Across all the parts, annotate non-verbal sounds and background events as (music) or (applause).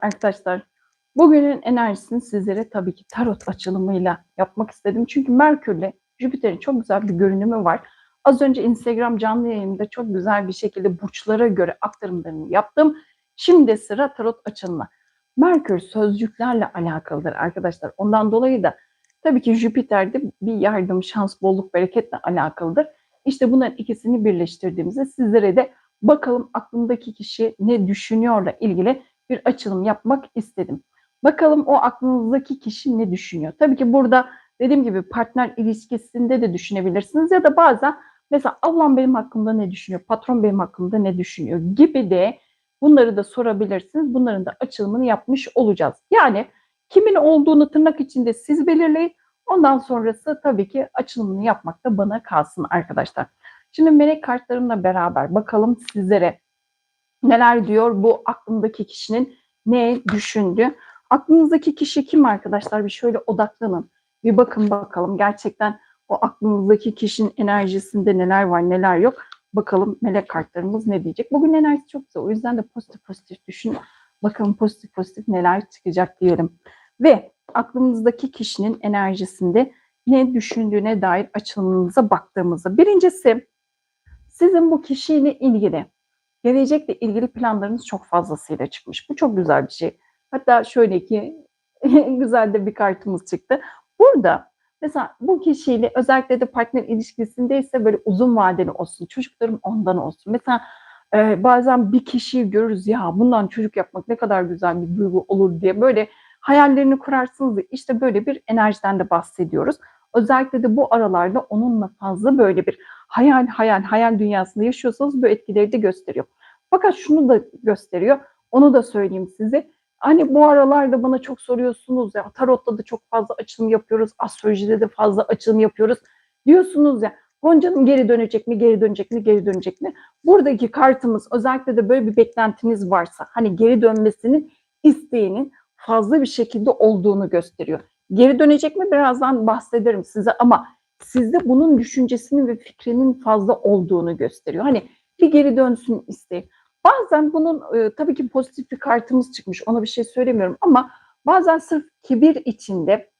Arkadaşlar bugünün enerjisini sizlere tabii ki tarot açılımıyla yapmak istedim. Çünkü Merkür'le Jüpiter'in çok güzel bir görünümü var. Az önce Instagram canlı yayında çok güzel bir şekilde burçlara göre aktarımlarını yaptım. Şimdi sıra tarot açılımı. Merkür sözcüklerle alakalıdır arkadaşlar. Ondan dolayı da tabii ki Jüpiter'de bir yardım, şans, bolluk, bereketle alakalıdır. İşte bunların ikisini birleştirdiğimizde sizlere de bakalım aklındaki kişi ne düşünüyorla ilgili bir açılım yapmak istedim. Bakalım o aklınızdaki kişi ne düşünüyor? Tabii ki burada dediğim gibi partner ilişkisinde de düşünebilirsiniz ya da bazen mesela ablam benim hakkımda ne düşünüyor, patron benim hakkımda ne düşünüyor gibi de bunları da sorabilirsiniz. Bunların da açılımını yapmış olacağız. Yani kimin olduğunu tırnak içinde siz belirleyin. Ondan sonrası tabii ki açılımını yapmak da bana kalsın arkadaşlar. Şimdi melek kartlarımla beraber bakalım sizlere neler diyor bu aklımdaki kişinin ne düşündü. Aklınızdaki kişi kim arkadaşlar? Bir şöyle odaklanın. Bir bakın bakalım gerçekten o aklınızdaki kişinin enerjisinde neler var neler yok. Bakalım melek kartlarımız ne diyecek. Bugün enerjisi çok güzel. O yüzden de pozitif pozitif düşünün. Bakalım pozitif pozitif neler çıkacak diyelim. Ve aklımızdaki kişinin enerjisinde ne düşündüğüne dair açılımınıza baktığımızda. Birincisi sizin bu kişiyle ilgili gelecekle ilgili planlarınız çok fazlasıyla çıkmış. Bu çok güzel bir şey. Hatta şöyle ki (laughs) güzel de bir kartımız çıktı. Burada mesela bu kişiyle özellikle de partner ilişkisindeyse böyle uzun vadeli olsun. Çocuklarım ondan olsun. Mesela e, bazen bir kişiyi görürüz ya bundan çocuk yapmak ne kadar güzel bir duygu olur diye böyle hayallerini kurarsınız. İşte böyle bir enerjiden de bahsediyoruz. Özellikle de bu aralarda onunla fazla böyle bir hayal hayal hayal dünyasında yaşıyorsanız bu etkileri de gösteriyor. Fakat şunu da gösteriyor. Onu da söyleyeyim size. Hani bu aralarda bana çok soruyorsunuz ya tarotta da çok fazla açılım yapıyoruz. Astrolojide de fazla açılım yapıyoruz. Diyorsunuz ya Gonca'nın geri dönecek mi, geri dönecek mi, geri dönecek mi? Buradaki kartımız özellikle de böyle bir beklentiniz varsa hani geri dönmesinin isteğinin fazla bir şekilde olduğunu gösteriyor. Geri dönecek mi birazdan bahsederim size ama sizde bunun düşüncesinin ve fikrinin fazla olduğunu gösteriyor. Hani bir geri dönsün isteği. Bazen bunun e, tabii ki pozitif bir kartımız çıkmış. Ona bir şey söylemiyorum ama bazen sırf kibir içinde,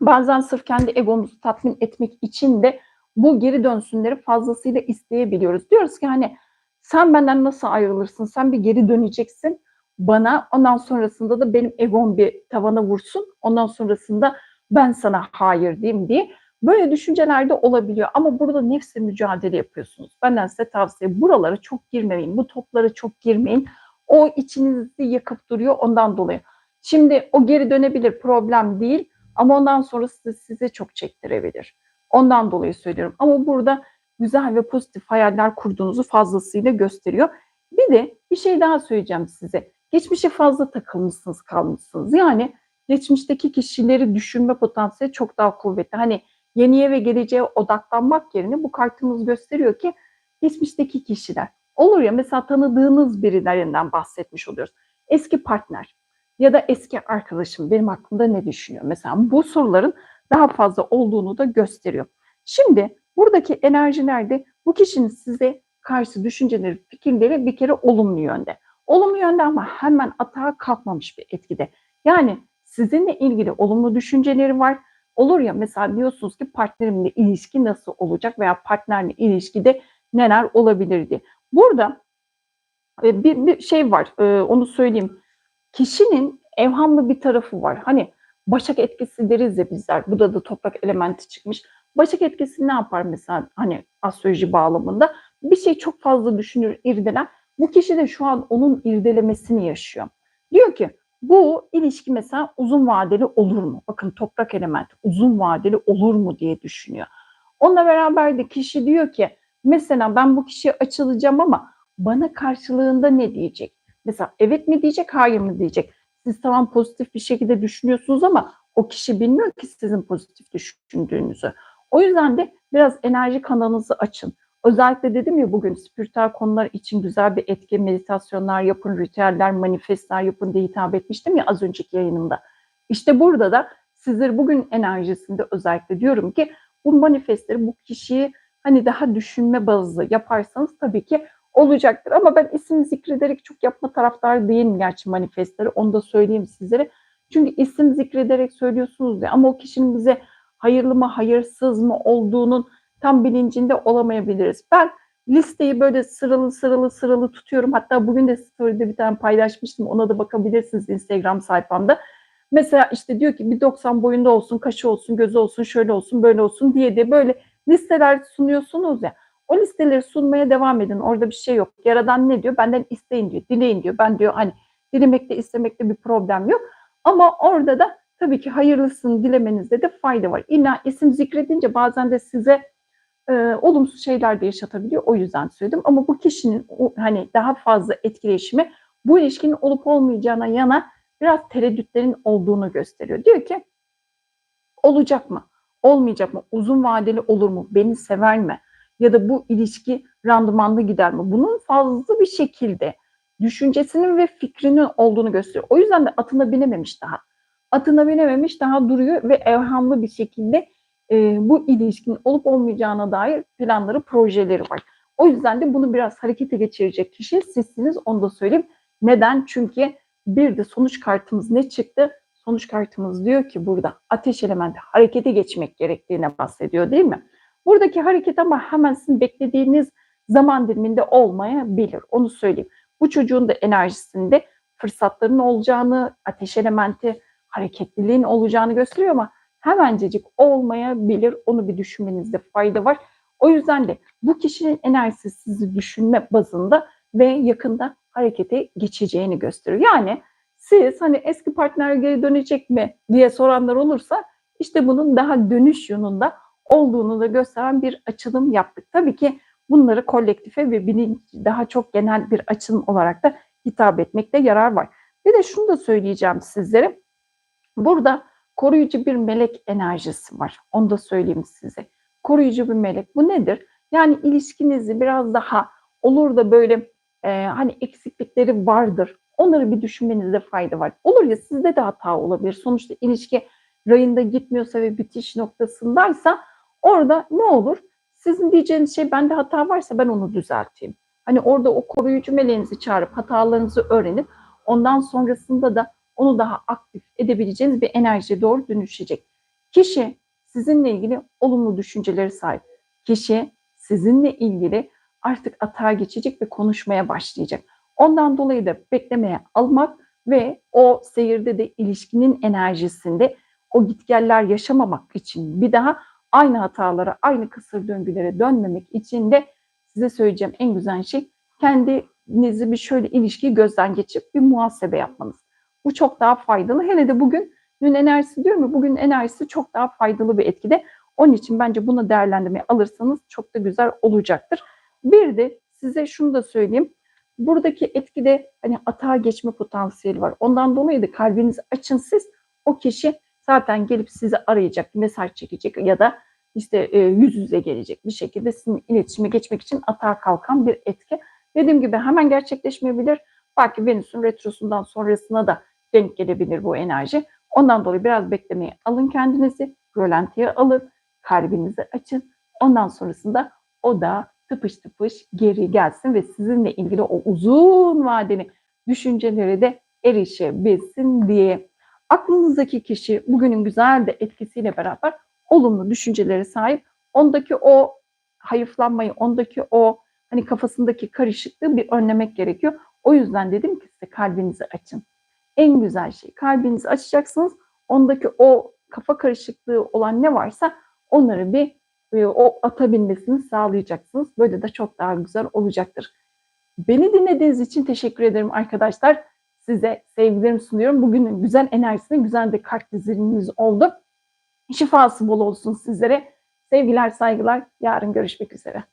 bazen sırf kendi egomuzu tatmin etmek için de bu geri dönsünleri fazlasıyla isteyebiliyoruz. Diyoruz ki hani sen benden nasıl ayrılırsın? Sen bir geri döneceksin bana. Ondan sonrasında da benim egom bir tavana vursun. Ondan sonrasında ben sana hayır diyeyim diye. Böyle düşünceler de olabiliyor ama burada nefse mücadele yapıyorsunuz. Benden size tavsiye buralara çok girmeyin. Bu toplara çok girmeyin. O içinizi yakıp duruyor ondan dolayı. Şimdi o geri dönebilir problem değil ama ondan sonrası size çok çektirebilir. Ondan dolayı söylüyorum. Ama burada güzel ve pozitif hayaller kurduğunuzu fazlasıyla gösteriyor. Bir de bir şey daha söyleyeceğim size. Geçmişe fazla takılmışsınız kalmışsınız. Yani geçmişteki kişileri düşünme potansiyeli çok daha kuvvetli. Hani yeniye ve geleceğe odaklanmak yerine bu kartımız gösteriyor ki geçmişteki kişiler. Olur ya mesela tanıdığınız birilerinden bahsetmiş oluyoruz. Eski partner ya da eski arkadaşım benim hakkımda ne düşünüyor? Mesela bu soruların daha fazla olduğunu da gösteriyor. Şimdi buradaki enerjilerde bu kişinin size karşı düşünceleri, fikirleri bir kere olumlu yönde. Olumlu yönde ama hemen atağa kalkmamış bir etkide. Yani sizinle ilgili olumlu düşünceleri var. Olur ya mesela diyorsunuz ki partnerimle ilişki nasıl olacak veya partnerle ilişkide neler olabilirdi. Burada e, bir, bir şey var e, onu söyleyeyim. Kişinin evhamlı bir tarafı var. Hani başak etkisi deriz ya bizler. Burada da toprak elementi çıkmış. Başak etkisi ne yapar mesela hani astroloji bağlamında? Bir şey çok fazla düşünür, irdeler. Bu kişi de şu an onun irdelemesini yaşıyor. Diyor ki bu ilişki mesela uzun vadeli olur mu? Bakın toprak elementi uzun vadeli olur mu diye düşünüyor. Onunla beraber de kişi diyor ki mesela ben bu kişiye açılacağım ama bana karşılığında ne diyecek? Mesela evet mi diyecek, hayır mı diyecek? Siz tamam pozitif bir şekilde düşünüyorsunuz ama o kişi bilmiyor ki sizin pozitif düşündüğünüzü. O yüzden de biraz enerji kanalınızı açın. Özellikle dedim ya bugün spiritüel konular için güzel bir etki, meditasyonlar yapın, ritüeller, manifestler yapın diye hitap etmiştim ya az önceki yayınımda. İşte burada da sizleri bugün enerjisinde özellikle diyorum ki bu manifestleri bu kişiyi hani daha düşünme bazlı yaparsanız tabii ki olacaktır. Ama ben isim zikrederek çok yapma taraftarı değilim gerçi manifestleri. Onu da söyleyeyim sizlere. Çünkü isim zikrederek söylüyorsunuz ya ama o kişinin bize hayırlı mı hayırsız mı olduğunun tam bilincinde olamayabiliriz. Ben listeyi böyle sıralı sıralı sıralı tutuyorum. Hatta bugün de story'de bir tane paylaşmıştım. Ona da bakabilirsiniz Instagram sayfamda. Mesela işte diyor ki bir 90 boyunda olsun, kaşı olsun, gözü olsun, şöyle olsun, böyle olsun diye de böyle listeler sunuyorsunuz ya. O listeleri sunmaya devam edin. Orada bir şey yok. Yaradan ne diyor? Benden isteyin diyor. Dileyin diyor. Ben diyor hani dilemekte istemekte bir problem yok. Ama orada da tabii ki hayırlısını dilemenizde de fayda var. İlla isim zikredince bazen de size e, olumsuz şeyler de yaşatabiliyor. O yüzden söyledim. Ama bu kişinin o, hani daha fazla etkileşimi bu ilişkinin olup olmayacağına yana biraz tereddütlerin olduğunu gösteriyor. Diyor ki olacak mı? Olmayacak mı? Uzun vadeli olur mu? Beni sever mi? Ya da bu ilişki randımanlı gider mi? Bunun fazla bir şekilde düşüncesinin ve fikrinin olduğunu gösteriyor. O yüzden de atına binememiş daha. Atına binememiş daha duruyor ve evhamlı bir şekilde e, bu ilişkinin olup olmayacağına dair planları, projeleri var. O yüzden de bunu biraz harekete geçirecek kişi sizsiniz onu da söyleyeyim. Neden? Çünkü bir de sonuç kartımız ne çıktı? Sonuç kartımız diyor ki burada ateş elementi harekete geçmek gerektiğine bahsediyor değil mi? Buradaki hareket ama hemen sizin beklediğiniz zaman diliminde olmayabilir. Onu söyleyeyim. Bu çocuğun da enerjisinde fırsatların olacağını, ateş elementi hareketliliğin olacağını gösteriyor ama hemencecik olmayabilir. Onu bir düşünmenizde fayda var. O yüzden de bu kişinin enerjisi sizi düşünme bazında ve yakında harekete geçeceğini gösteriyor. Yani siz hani eski partner geri dönecek mi diye soranlar olursa işte bunun daha dönüş yönünde olduğunu da gösteren bir açılım yaptık. Tabii ki bunları kolektife ve bilinç daha çok genel bir açılım olarak da hitap etmekte yarar var. Bir de şunu da söyleyeceğim sizlere. Burada koruyucu bir melek enerjisi var. Onu da söyleyeyim size. Koruyucu bir melek. Bu nedir? Yani ilişkinizi biraz daha olur da böyle e, hani eksiklikleri vardır. Onları bir düşünmenizde fayda var. Olur ya sizde de hata olabilir. Sonuçta ilişki rayında gitmiyorsa ve bitiş noktasındaysa orada ne olur? Sizin diyeceğiniz şey bende hata varsa ben onu düzelteyim. Hani orada o koruyucu meleğinizi çağırıp hatalarınızı öğrenip ondan sonrasında da onu daha aktif edebileceğiniz bir enerjiye doğru dönüşecek. Kişi sizinle ilgili olumlu düşünceleri sahip. Kişi sizinle ilgili artık atağa geçecek ve konuşmaya başlayacak. Ondan dolayı da beklemeye almak ve o seyirde de ilişkinin enerjisinde o gitgeller yaşamamak için bir daha aynı hatalara, aynı kısır döngülere dönmemek için de size söyleyeceğim en güzel şey kendinizi bir şöyle ilişkiyi gözden geçirip bir muhasebe yapmanız. Bu çok daha faydalı. Hele de bugün dün enerjisi diyorum ya bugün enerjisi çok daha faydalı bir etkide. Onun için bence bunu değerlendirmeye alırsanız çok da güzel olacaktır. Bir de size şunu da söyleyeyim. Buradaki etkide hani atağa geçme potansiyeli var. Ondan dolayı da kalbinizi açın siz. O kişi zaten gelip sizi arayacak, mesaj çekecek ya da işte e, yüz yüze gelecek bir şekilde sizin iletişime geçmek için atağa kalkan bir etki. Dediğim gibi hemen gerçekleşmeyebilir. Belki Venüs'ün retrosundan sonrasına da denk gelebilir bu enerji. Ondan dolayı biraz beklemeye alın kendinizi, rölantiye alın, kalbinizi açın. Ondan sonrasında o da tıpış tıpış geri gelsin ve sizinle ilgili o uzun vadeli düşünceleri de erişebilsin diye. Aklınızdaki kişi bugünün güzel de etkisiyle beraber olumlu düşüncelere sahip. Ondaki o hayıflanmayı, ondaki o hani kafasındaki karışıklığı bir önlemek gerekiyor. O yüzden dedim ki size kalbinizi açın. En güzel şey kalbinizi açacaksınız. Ondaki o kafa karışıklığı olan ne varsa onları bir e, o atabilmesini sağlayacaksınız. Böyle de çok daha güzel olacaktır. Beni dinlediğiniz için teşekkür ederim arkadaşlar. Size sevgilerimi sunuyorum. Bugünün güzel enerjisine güzel de kart dizilimimiz oldu. Şifası bol olsun sizlere. Sevgiler, saygılar. Yarın görüşmek üzere.